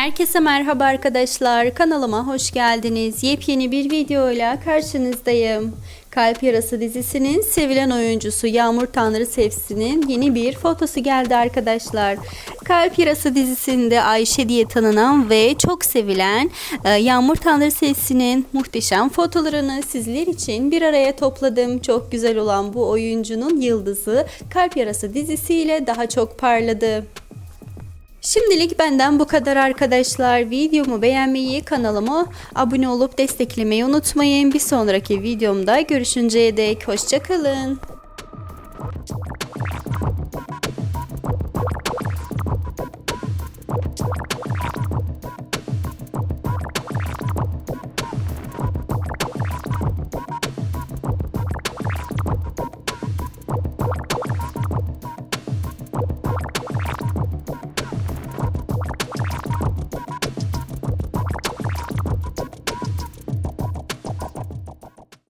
Herkese merhaba arkadaşlar. Kanalıma hoş geldiniz. Yepyeni bir videoyla karşınızdayım. Kalp Yarası dizisinin sevilen oyuncusu Yağmur Tanrı Sevsi'nin yeni bir fotosu geldi arkadaşlar. Kalp Yarası dizisinde Ayşe diye tanınan ve çok sevilen e, Yağmur Tanrı Sevsi'nin muhteşem fotolarını sizler için bir araya topladım. Çok güzel olan bu oyuncunun yıldızı Kalp Yarası dizisiyle daha çok parladı. Şimdilik benden bu kadar arkadaşlar. Videomu beğenmeyi, kanalıma abone olup desteklemeyi unutmayın. Bir sonraki videomda görüşünceye dek hoşçakalın.